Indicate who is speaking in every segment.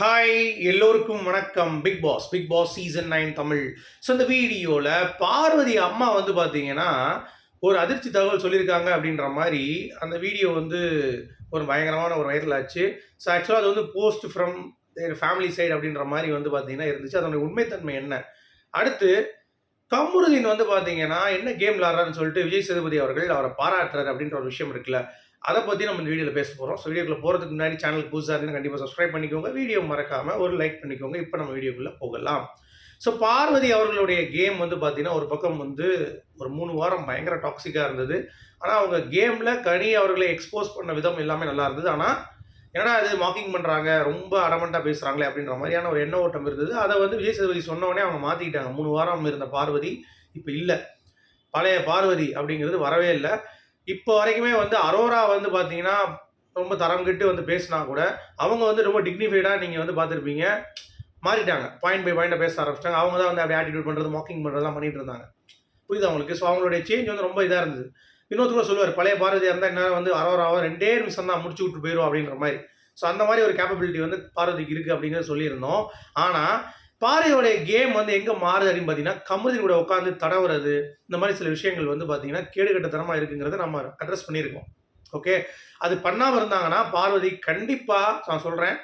Speaker 1: Hi எல்லோருக்கும் வணக்கம். Bigg Boss Bigg Boss season nine Tamil. So இந்த வீடியோவில் பார்வதி அம்மா வந்து பார்த்தீங்கன்னா ஒரு அதிர்ச்சி தகவல் சொல்லியிருக்காங்க அப்படின்ற மாதிரி அந்த வீடியோ வந்து ஒரு பயங்கரமான ஒரு வைரல் ஆச்சு. ஸோ ஆக்சுவலாக அது வந்து போஸ்ட் ஃப்ரம் ஃபேமிலி சைடு அப்படின்ற மாதிரி வந்து பார்த்தீங்கன்னா இருந்துச்சு. அதனுடைய உண்மைத்தன்மை என்ன? அடுத்து கமருதீன் வந்து பார்த்தீங்கன்னா என்ன கேம் விளாட்றான்னு சொல்லிட்டு விஜய் சேதுபதி அவர்கள் அவரை பாராட்டுறாரு அப்படின்ற ஒரு விஷயம் இருக்குல்ல. அதை பற்றி நம்ம இந்த வீடியோவில் பேச போகிறோம் ஸோ வீடியோக்குள்ள போகிறதுக்கு முன்னாடி சேனலுக்கு புதுசாக இருந்து கண்டிப்பாக சப்ஸ்கிரைப் பண்ணிக்கோங்க. வீடியோ மறக்காமல் ஒரு லைக் பண்ணிக்கோங்க. இப்போ நம்ம வீடியோக்குள்ளே போகலாம். ஸோ பார்வதி அவர்களுடைய கேம் வந்து பார்த்தீங்கன்னா ஒரு பக்கம் வந்து ஒரு மூணு வாரம் பயங்கர டாக்ஸிக்காக இருந்தது. ஆனால் அவங்க கேமில் கனி அவர்களை எக்ஸ்போஸ் பண்ண விதம் எல்லாமே நல்லா இருந்தது. ஆனால் ஏன்னா அது வாக்கிங் பண்ணுறாங்க ரொம்ப அடமெண்ட்டாக பேசுகிறாங்களே அப்படின்ற மாதிரியான ஒரு எண்ண ஓட்டம் இருந்தது. அதை வந்து விஜய் சேதுபதி சொன்னோடனே அவங்க மாற்றிக்கிட்டாங்க மூணு வாரம் இருந்த பார்வதி இப்போ இல்லை. பழைய பார்வதி அப்படிங்கிறது வரவே இல்லை. இப்போ வரைக்குமே வந்து அரோரா வந்து பார்த்தீங்கன்னா ரொம்ப தரம் கெட்டு வந்து பேசினா கூட அவங்க வந்து ரொம்ப டிக்னிஃபைடாக நீங்கள் வந்து பார்த்துருப்பீங்க மாறிட்டாங்க. பாயிண்ட் பை பாயிண்டாக பேச ஆரம்பிச்சிட்டாங்க. அவங்க தான் வந்து அப்படி ஆட்டிடியூட் பண்ணுறது மாக்கிங் பண்ணுறதுலாம் பண்ணிட்டு இருந்தாங்க. புரியுது அவங்களுக்கு ஸோ அவங்களுடைய சேஞ்ச் வந்து ரொம்ப இதாக இருந்தது. இன்னொருத்தர் சொல்லுவார் பழைய பாரதியாக இருந்தால் என்ன வந்து அரோராவை ரெண்டே நிமிஷம் தான் முடிச்சு விட்டு போயிடும் அப்படின்ற மாதிரி. ஸோ அந்த மாதிரி ஒரு கேப்பபிலிட்டி வந்து பார்வதிக்கு இருக்குது அப்படிங்கிறத சொல்லியிருந்தோம். ஆனால் பாறையோடைய கேம் வந்து எங்கே மாறுது அப்படின்னு பார்த்தீங்கன்னா கமுதின் கூட உட்காந்து தடவுறது இந்த மாதிரி சில விஷயங்கள் வந்து பார்த்தீங்கன்னா கேடுகட்டத்தனமாக இருக்குங்கிறத நம்ம அட்ரஸ் பண்ணியிருக்கோம். ஓகே அது பண்ணாமல் இருந்தாங்கன்னா பார்வதி கண்டிப்பாக நான் சொல்கிறேன்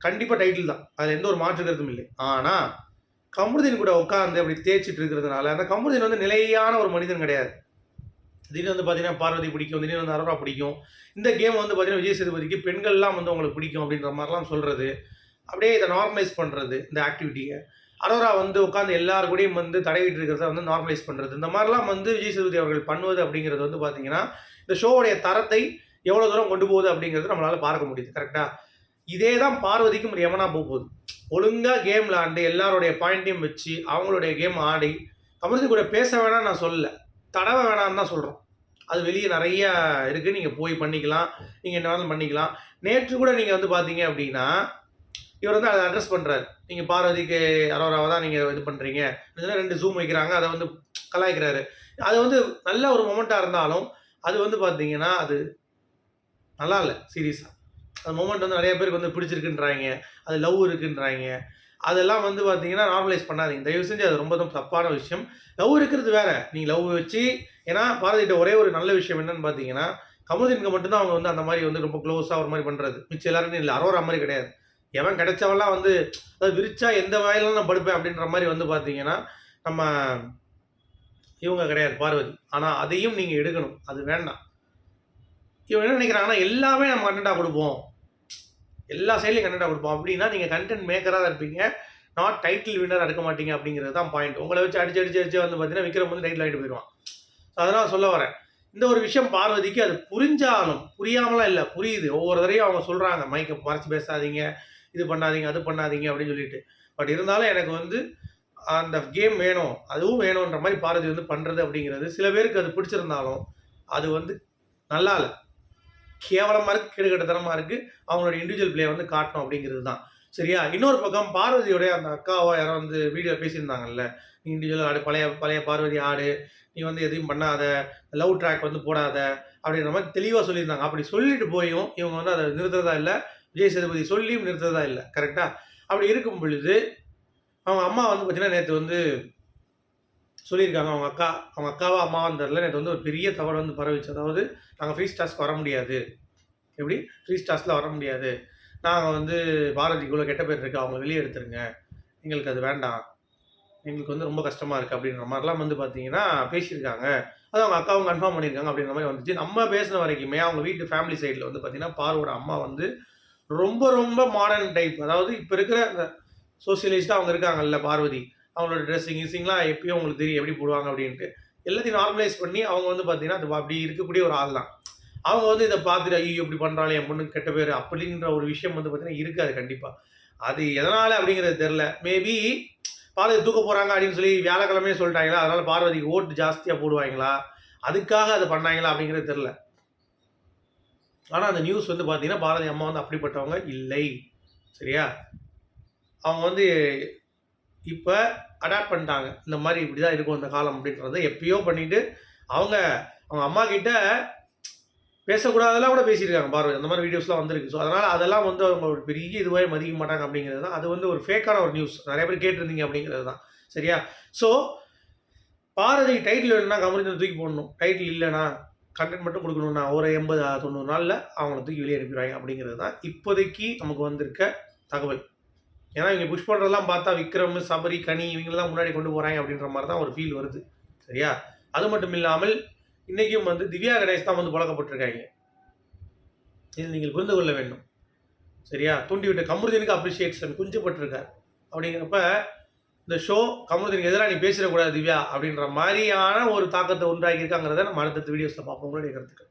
Speaker 1: கண்டிப்பாக டைட்டில் தான். அதில் எந்த ஒரு மாற்று கருத்தும் இல்லை. ஆனால் கமுதின் கூட உட்காந்து அப்படி தேய்ச்சிட்டு இருக்கிறதுனால அந்த கமுதின் வந்து நிலையான ஒரு மனிதன் கிடையாது. திடீர்னு வந்து பார்த்தீங்கன்னா பார்வதி பிடிக்கும் திடீர்னு வந்து அரோரா பிடிக்கும். இந்த கேம் வந்து பார்த்தீங்கன்னா விஜய் சேதுபதிக்கு பெண்கள்லாம் வந்து உங்களுக்கு பிடிக்கும் அப்படின்ற மாதிரிலாம் சொல்கிறது அப்படியே இதை நார்மலைஸ் பண்ணுறது இந்த ஆக்டிவிட்டியை அரோரா வந்து உட்காந்து எல்லாருக்கூடையும் கூடயும் வந்து தடவிட்டு இருக்கிறத வந்து நார்மலைஸ் பண்ணுறது இந்த மாதிரிலாம் வந்து விஜய் சேதுபதி அவர்கள் பண்ணுவது அப்படிங்கிறது வந்து பார்த்தீங்கன்னா இந்த ஷோவுடைய தரத்தை எவ்வளோ தூரம் கொண்டு போகுது அப்படிங்கிறது நம்மளால் பார்க்க முடியுது. கரெக்டாக இதே தான் பார்வதிக்கும் யமனா போக போகுது. ஒழுங்காக கேம் விளாண்டு எல்லாருடைய பாயிண்ட்டையும் வச்சு அவங்களுடைய கேம் ஆடி அமிர்தி கூட பேச வேணாம் நான் சொல்லல. தடவை வேணாம்னு தான் சொல்கிறோம் அது வெளியே நிறைய இருக்குது நீங்கள் போய் பண்ணிக்கலாம். நீங்கள் என்ன வேணாலும் பண்ணிக்கலாம். நேற்று கூட நீங்கள் வந்து பார்த்தீங்க அப்படின்னா இவர் வந்து அதை அட்ரஸ் பண்ணுறாரு நீங்கள் பார்வதிக்கு அரோராவை தான் நீங்கள் இது பண்ணுறீங்க ரெண்டு ஜூம் வைக்கிறாங்க. அதை வந்து கலாய்க்கிறாரு. அது வந்து நல்ல ஒரு மொமெண்ட்டாக இருந்தாலும் அது வந்து பார்த்தீங்கன்னா அது நல்லா இல்லை சீரியஸாக அந்த மூமெண்ட் வந்து நிறைய பேருக்கு வந்து பிடிச்சிருக்குன்றாங்க. அது லவ் இருக்குன்றாங்க. அதெல்லாம் வந்து பார்த்தீங்கன்னா நார்மலைஸ் பண்ணாதீங்க. தயவு செஞ்சு அது ரொம்ப தப்பான விஷயம். லவ் இருக்கிறது வேற. நீங்கள் லவ் வச்சு ஏன்னா பாரதிட்ட ஒரே ஒரு நல்ல விஷயம் என்னன்னு பார்த்தீங்கன்னா கமுதின்க மட்டும்தான் அவங்க வந்து அந்த மாதிரி வந்து ரொம்ப க்ளோஸாக ஒரு மாதிரி பண்ணுறது மிச்சம் எல்லாருமே இல்லை. அரோரா மாதிரி கிடையாது. எவன் கிடைச்சவெல்லாம் வந்து அதாவது விரிச்சா எந்த வாயிலும் நான் படுப்பேன் அப்படின்ற மாதிரி வந்து பார்த்தீங்கன்னா நம்ம இவங்க கிடையாது பார்வதி. ஆனால் அதையும் நீங்கள் எடுக்கணும். அது வேண்டாம். இவங்க என்ன நினைக்கிறாங்கன்னா எல்லாமே நம்ம கண்டென்ட்டாக கொடுப்போம். எல்லா சைட்லையும் கண்டென்ட்டாக கொடுப்போம். அப்படின்னா நீங்கள் கண்டென்ட் மேக்கராக தான் இருப்பீங்க. நாட் டைட்டில் வின்னராக இருக்க மாட்டீங்க அப்படிங்கிறது தான் பாயிண்ட் உங்களை வச்சு அடிச்சு அடிச்சு அடிச்சு வந்து பார்த்தீங்கன்னா விக்ரம் வந்து டைட்டில் ஆகிட்டு போயிடுவான். ஸோ அதனால் சொல்ல வரேன். இந்த ஒரு விஷயம் பார்வதிக்கு அது புரிஞ்சாலும் புரியாமலாம் இல்லை புரியுது. ஒவ்வொரு தடையும் அவங்க சொல்கிறாங்க மைக்கை மறைச்சு பேசாதீங்க. இது பண்ணாதீங்க அது பண்ணாதீங்க அப்படின்னு சொல்லிட்டு. பட் இருந்தாலும் எனக்கு வந்து அந்த கேம் வேணும் அதுவும் வேணுன்ற மாதிரி பாரதி வந்து பண்ணுறது அப்படிங்கிறது. சில பேருக்கு அது பிடிச்சிருந்தாலும் அது வந்து நல்லா இல்லை. கேவலமாக இருக்குது கெடுகட்டத்தனமாக இருக்குது அவங்களோட இண்டிவிஜுவல் பிளே வந்து காட்டணும் அப்படிங்கிறது தான். சரியா? இன்னொரு பக்கம் பார்வதியோடைய அந்த அக்காவோ யாரோ வந்து வீடியோ பேசியிருந்தாங்கல்ல. நீ இண்டிவிஜுவல் ஆடு பழைய பழைய பார்வதி ஆடு நீ வந்து எதையும் பண்ணாத லவ் ட்ராக் வந்து போடாத அப்படின்ற மாதிரி தெளிவாக சொல்லியிருந்தாங்க. அப்படி சொல்லிட்டு போயும் இவங்க வந்து அதை நிறுத்துறதா இல்லை. விஜய் சேதுபதி சொல்லியும் நிறுத்ததா இல்லை கரெக்டாக அப்படி இருக்கும் பொழுது அவங்க அம்மா வந்து பார்த்தீங்கன்னா நேற்று வந்து சொல்லியிருக்காங்க அவங்க அக்கா அவங்க அக்காவா அம்மாவான்னு தெரில நேற்று வந்து ஒரு பெரிய தவறு வந்து பரவிச்சு அதாவது நாங்கள் ஃப்ரீ ஸ்டாஸ்க்கு வர முடியாது. எப்படி? ஃப்ரீ ஸ்டாஸில் வர முடியாது. நாங்கள் வந்து பாரதிக்குள்ளே கெட்ட பேர் இருக்குது அவங்க வெளியே எடுத்துருங்க. எங்களுக்கு அது வேண்டாம். எங்களுக்கு வந்து ரொம்ப கஷ்டமாக இருக்குது அப்படின்ற மாதிரிலாம் வந்து பார்த்தீங்கன்னா பேசியிருக்காங்க. அது அவங்க அக்காவும் கன்ஃபார்ம் பண்ணியிருக்காங்க அப்படின்ற மாதிரி வந்துச்சு. நம்ம பேசின வரைக்குமே அவங்க வீட்டு ஃபேமிலி சைடில் வந்து பார்த்தீங்கன்னா பார்வோட அம்மா வந்து ரொம்ப ரொம்ப மாடர்ன் டைப் அதாவது இப்போ இருக்கிற அந்த சோசியலிஸ்ட்டாக அவங்க இருக்காங்கல்ல பார்வதி. அவங்களோட ட்ரெஸ்ஸிங் கிஸ்ஸிங்லாம் எப்பயும் உங்களுக்கு தெரியும் எப்படி போடுவாங்க அப்படின்ட்டு. எல்லாத்தையும் நார்மலைஸ் பண்ணி அவங்க வந்து பார்த்தீங்கன்னா அது அப்படி இருக்கக்கூடிய ஒரு ஆள் தான். அவங்க வந்து இதை பார்த்துட்டு ஐயோ இப்படி பண்ணுறாளே என் பொண்ணு கெட்ட பேர் அப்படின்ற ஒரு விஷயம் வந்து பார்த்தீங்கன்னா இருக்காது கண்டிப்பாக அது எதனால் அப்படிங்கிறது தெரில மேபி பார்வதி தூக்க போகிறாங்க அப்படின்னு சொல்லி வியாழக்கிழமையே சொல்லிட்டாங்களா? அதனால் பார்வதிக்கு ஓட்டு ஜாஸ்தியாக போடுவாங்களா? அதுக்காக அதை பண்ணாங்களா அப்படிங்கிறது தெரில ஆனால் அந்த நியூஸ் வந்து பார்த்தீங்கன்னா பாரதி அம்மா வந்து அப்படிப்பட்டவங்க இல்லை. சரியா? அவங்க வந்து இப்போ அடாப்ட் பண்ணிட்டாங்க. இந்த மாதிரி இப்படி தான் இருக்கும் இந்த காலம் அப்படின்றத எப்பயோ பண்ணிட்டு அவங்க அவங்க அம்மா கிட்ட பேசக்கூடாதெல்லாம் கூட பேசியிருக்காங்க பார்வை அந்த மாதிரி வீடியோஸ்லாம் வந்திருக்கு. ஸோ அதனால் அதெல்லாம் வந்து அவங்க ஒரு பெரிய இதுவே மதிக்க மாட்டாங்க அப்படிங்கிறது தான். அது வந்து ஒரு ஃபேக்கான ஒரு நியூஸ் நிறைய பேர் கேட்டிருந்தீங்க அப்படிங்கிறது தான். சரியா? ஸோ பாரதி டைட்டில் வேணும்னா கமரிந்தன் தூக்கி போடணும். டைட்டில் இல்லைனா கண்டென்ட் மட்டும் கொடுக்கணும்னா ஒரு எண்பது தொண்ணூறு நாளில் அவங்கள தூக்கி வெளியே அனுப்பிடுவாங்க அப்படிங்கிறது தான் இப்போதைக்கு நமக்கு வந்திருக்க தகவல். ஏன்னா இவங்க புஷ் பண்ணுறதெல்லாம் பார்த்தா விக்ரம் சபரி கனி இவங்கெல்லாம் முன்னாடி கொண்டு போகிறாங்க அப்படின்ற மாதிரி தான் ஒரு ஃபீல் வருது. சரியா? அது மட்டும் இல்லாமல் இன்றைக்கும் வந்து திவ்யா கணேஷ் தான் வந்து பழக்கப்பட்டிருக்காங்க. இது நீங்கள் புரிந்து கொள்ள வேண்டும். சரியா? தூண்டிவிட்ட கமருதீனுக்கு அப்ரிஷியேஷன் குஞ்சப்பட்டிருக்கார் அப்படிங்கிறப்ப இந்த ஷோ கமருதீனுக்கு எதிராக நீ பேசிடக்கூடாது திவ்யா அப்படின்ற மாதிரியான ஒரு தாக்கத்தை உண்டாக்கியிருக்காங்கிறத நம்ம அடுத்தடுத்த வீடியோஸில் பார்ப்போம். உங்களுடைய கருத்துக்கள்.